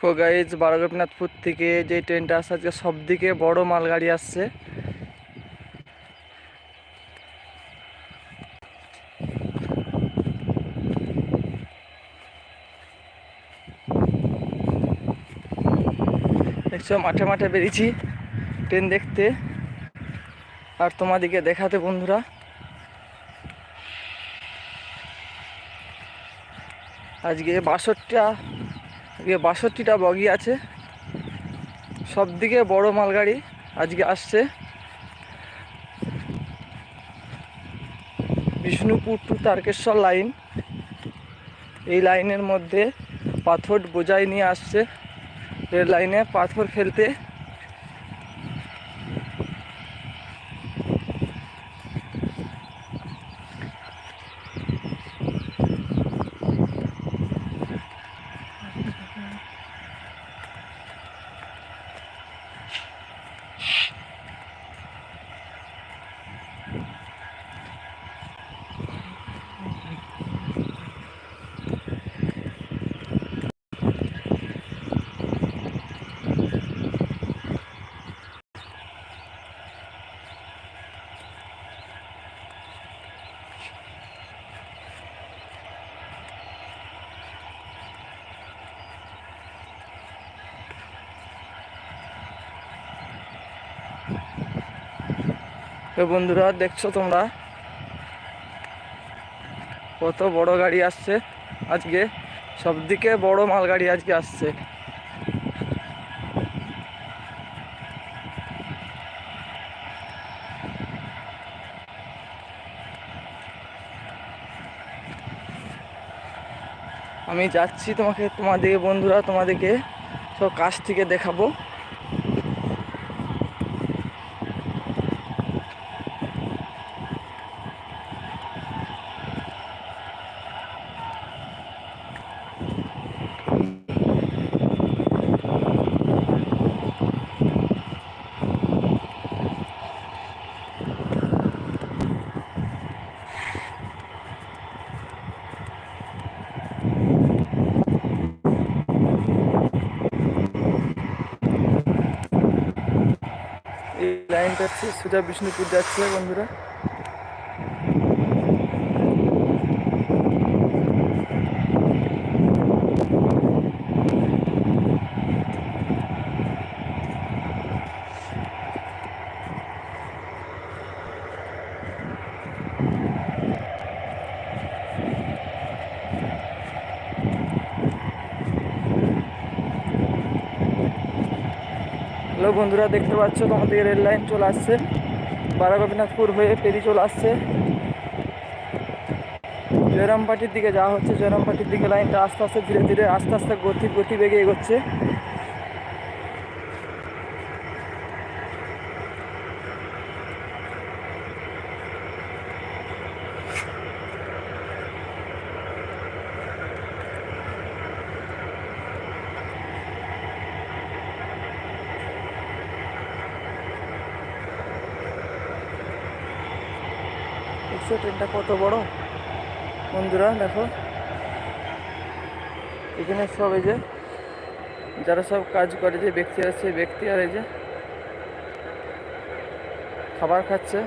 তো গাইজ বারগোপীনাথপুর থেকে যে ট্রেনটা আসছে, আজকে সব দিকে বড় মালগাড়ি আসছে। দেখছ, মাঠে মাঠে বেরিয়েছি ট্রেন দেখতে। আর তোমাদিকে দেখাতে বন্ধুরা। আজকে বাষট্টিটা আজকে বাষট্টিটা বগি আছে। সব দিকে বড় মালগাড়ি আজকে আসছে। বিষ্ণুপুর টু তারকেশ্বর লাইন এই লাইনের মধ্যে পাথর বোঝাই নিয়ে আসছে। রেল লাইনে পাথর ফেলতে বন্ধুরা, দেখছ তোমরা? কত বড় গাড়ি আসছে আজকে। সব দিকে বড় মালগাড়ি আজকে আসছে। আমি যাচ্ছি তোমাকে, তোমাদের বন্ধুরা, তোমাদেরকে সব কাছ থেকে দেখাবো। এই লাইনটা হচ্ছে সোজা বিষ্ণুপুর যাচ্ছে বন্ধুরা হ্যালো বন্ধুরা, দেখতে পাচ্ছ তোমাদের রেল লাইন চলে আসছে। বারা গোপীনাথপুর হয়ে পেরিয়ে চলে আসছে। জয়রামপাটির দিকে যাওয়া হচ্ছে। জয়রামপাটির দিকে লাইনটা আস্তে আস্তে ধীরে ধীরে, আস্তে আস্তে গতি গতি বেগে এগোচ্ছে। দেখছ ট্রেনটা কত বড়? বন্ধুরা, দেখো। এখানে সব এই যে, যারা সব কাজ করে, যে ব্যক্তি আছে ব্যক্তি, আর এই যে খাবার খাচ্ছে।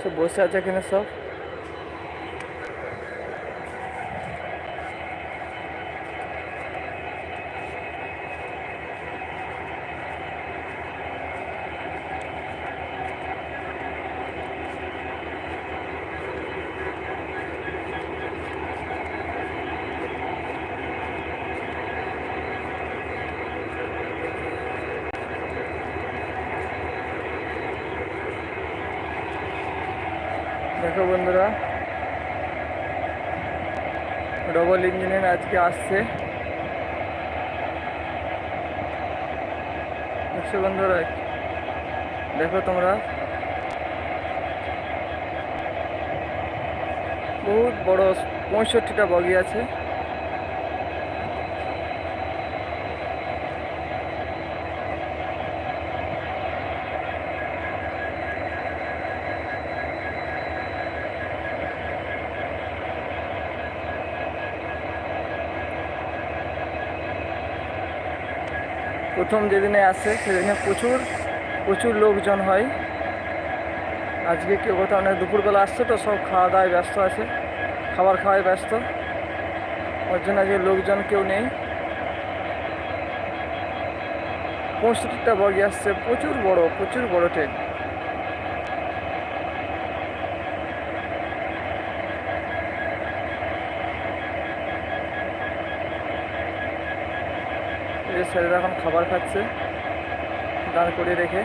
সব বসে আছে এখানে সব দেখো বন্ধুরা ডবল ইঞ্জিনের আজকে আসছে। দেখছ বন্ধুরা? দেখো তোমরা। বহুত বড় পঁয়ষট্টিটা বগি আছে। প্রথম যেদিনে আসে, সেদিনে প্রচুর প্রচুর লোকজন হয়। আজকে কেউ কোথাও অনেক দুপুরবেলা আসছে তো, সব খাওয়া দাওয়ায় ব্যস্ত আছে, খাবার খাওয়ায় ব্যস্ত। ওর জন্য আজকে লোকজন কেউ নেই। পঁয়ষট্টিটা বগি আসছে, প্রচুর বড় প্রচুর বড় ট্রেন ছেলেরা এখন খাবার খাচ্ছে। দাঁড় করিয়ে রেখে।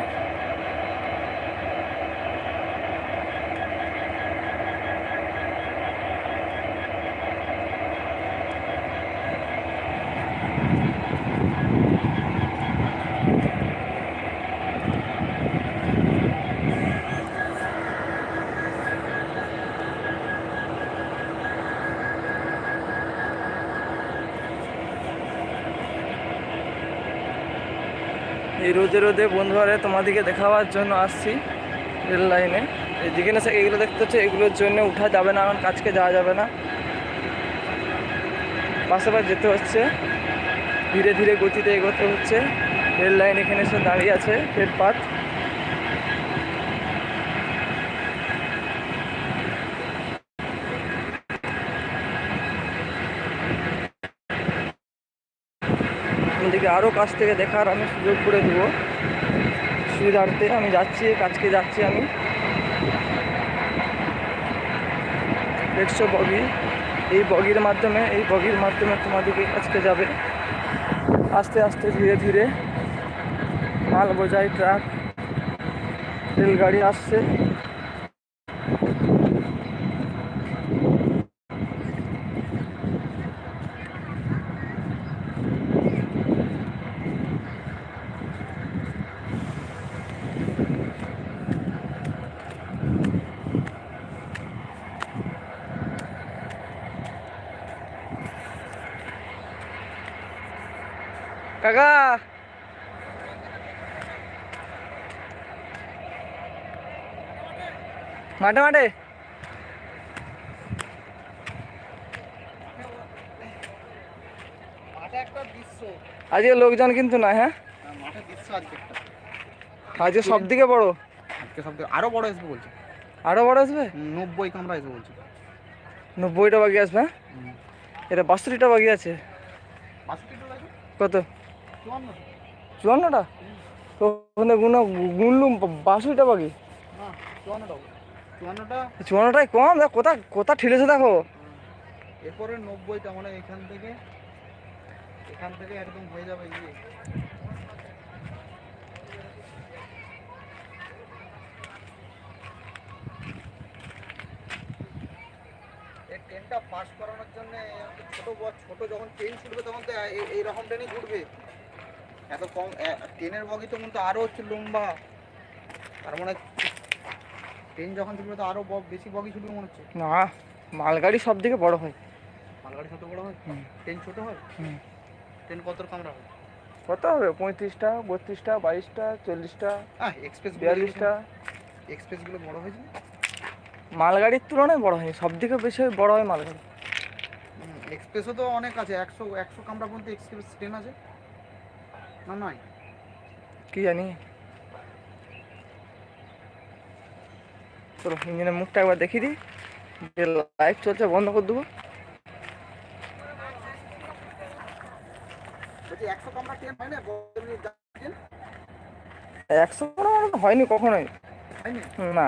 এই রোদে রোদে বন্ধুবারে তোমাদেরকে দেখাবার জন্য আসছি রেল লাইনে। যেখানে এগুলো দেখতে হচ্ছে এগুলোর জন্য উঠা যাবে না এখন কাজকে যাওয়া যাবে না। পাশে পাশে যেতে হচ্ছে, ধীরে ধীরে গতিতে এগোতে হচ্ছে। রেল লাইন এখানে এসে দাঁড়িয়ে আছে ফুটপাথ আরও কাছ থেকে দেখার আমি সুযোগ করে দেবো। সুবিধার্থে আমি যাচ্ছি, কাজকে যাচ্ছি আমি। দেখছ বগি? এই বগির মাধ্যমে, এই বগির মাধ্যমে তোমাদেরকে কাজকে যাবে। আস্তে আস্তে ধীরে ধীরে মাল বোঝাই, ট্রাক, রেলগাড়ি আসছে। কাকা। মাঠে মাঠে। আজকে লোকজন কিন্তু না হ্যাঁ? হ্যাঁ, আজকে সব থেকে বড়? আজকে সব থেকে আরও বড় আসবে বলছে। আরও বড় আসবে? নব্বই কামরা আসবে বলছে। নব্বইটা বাকি আসবে হ্যাঁ? এটা বাষট্টিটা বাকি আছে। কত? চুয়ান্নটা? তো ওখানে গুণ গুনলুম বাষট্টিটা বাকি? চুয়ান্নটাই কম? দেখ, কোথা কোথা ঠেলেছে দেখো। এরপরে নব্বইটা মানে এখান থেকে এখান থেকে একদম হয়ে যাবে এই ট্রেনটা পাস করানোর জন্য ছোট ছোট যখন ট্রেন ছুটবে, তখন তো এই- এই রকম ট্রেনই ঘুরবে। এত কম ট্রেনের বগি তো কিন্তু আরও হচ্ছে লম্বা। তার মানে ট্রেন যখন ছুটবে তো আরও ব- বেশি বগি ছুটবে মনে হচ্ছে। না মালগাড়ি সব থেকে বড় হয়। মালগাড়ি ছোট বড় হয়? ট্রেন ছোট হয়? ট্রেন কত কামরা হয় কত হবে? পঁয়ত্রিশটা বত্রিশটা বাইশটা চল্লিশটা এক্সপ্রেস বিয়াল্লিশটা। এক্সপ্রেসগুলো বড় হয়েছে? মালগাড়ির তুলনায় বড় হয় সব থেকে বেশি বড় হয় মালগাড়ি। এক্সপ্রেসও তো অনেক আছে একশো একশো কামরা পর্যন্ত এক্সপ্রেস ট্রেন আছে। না নয়। কি জানি। চলো ইঞ্জিনের মুখটা একবার দেখিয়ে দিই। যে লাইট চলছে বন্ধ করে দেবো। একশো কামরা ট্রেন হয় না বড় ট্রেন একশো হয়নি কখনোই। না।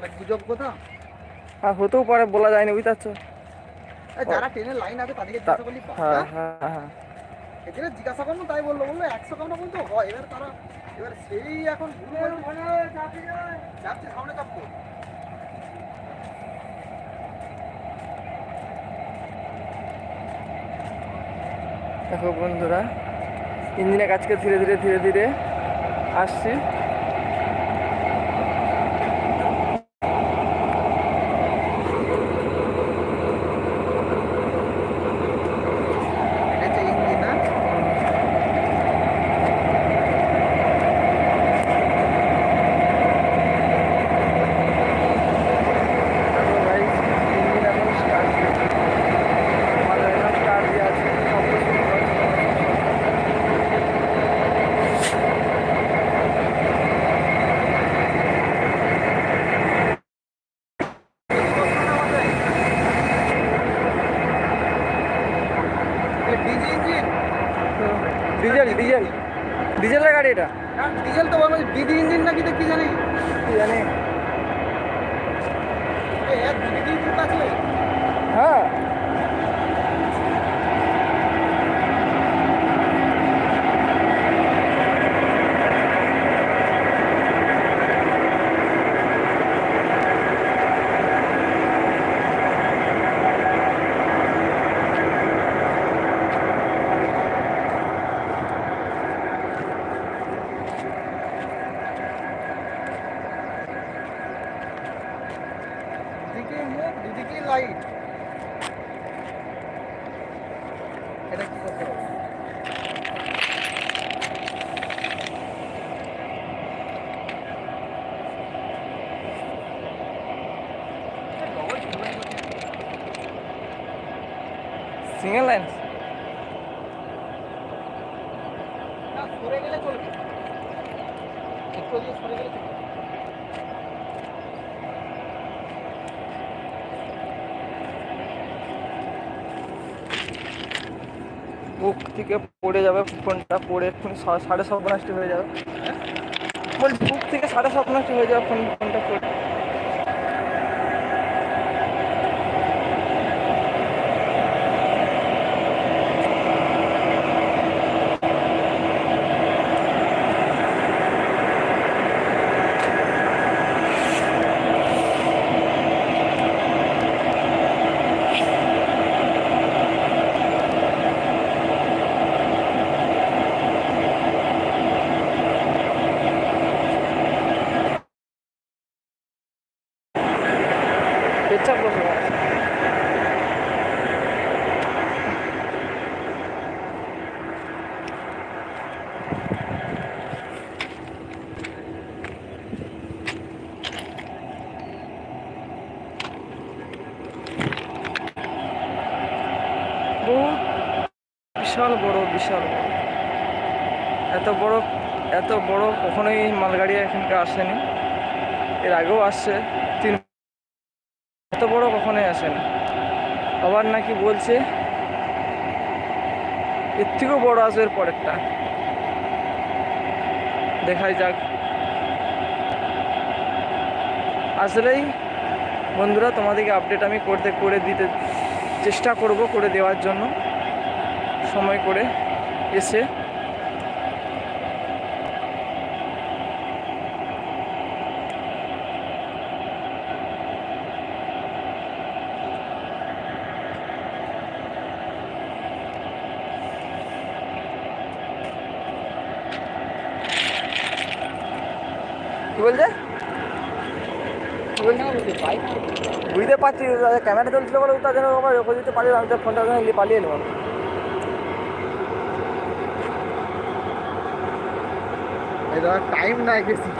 না গুজব কথা আর হতেও পারে বলা যায়নি বুঝতে পারছ? যারা ট্রেনের লাইন আছে তাদেরকে তা- জিজ্ঞাসা করলি হ্যাঁ হ্যাঁ হ্যাঁ। এখানে জিজ্ঞাসা করল তাই বলল বলল একশো কামরা পর্যন্ত হয়। এবার তারা এবার সেই এখন ভুল যাচ্ছে সামনে চাপতো দেখো বন্ধুরা ইঞ্জিনের কাজকে ধীরে ধীরে ধীরে ধীরে আসছি এটা হচ্ছে ইঞ্জিন না দেখো ভাই ইঞ্জিন এখন স্টার্ট আমাদের এখন স্টার্ট দিয়ে আছে শব্দ শুনতে পাচ্ছি তোমরা। Engine diesel diesel. ডিজেলের গাড়ি এটা। ডিজেল তো বলব দিদি ইঞ্জিন নাকি তো কি জানি? কি জানি। হ্যাঁ দিদিকে মুখ দিদিকে লাইট এটা কি করতে হবে সিঙ্গেল লাইন বুক থেকে পড়ে যাবে ফোনটা পড়ে এক্ষুনি সাড়ে সর্বনাশটি হয়ে যাবে। বলছি বুক থেকে সাড়ে সর্বনাশটি হয়ে যাবে ফোন ফোনটা পড়ে পেচ্ছাপ বসে গেছে। বহুত বিশাল বড় বিশাল বড়। এত বড় এত বড় কখনোই মালগাড়ি এখানকার আসেনি। এর আগেও আসছে, তিন এত বড় কখনোই আসেনি। আবার নাকি বলছে, এর থেকেও বড় আসবে এর পরেরটা। দেখাই যাক। আসলেই বন্ধুরা, তোমাদেরকে আপডেট আমি করতে, করে দিতে চেষ্টা করব, করে দেওয়ার জন্য। সময় করে এসে কি বলছে? বুঝতে পারছি ক্যামেরা চলছিল বলে তার জন্য আবার রেখে দিতে পারি আমি ফোনটা নিয়ে পালিয়ে এলাম এটা টাইম নাই বেশি।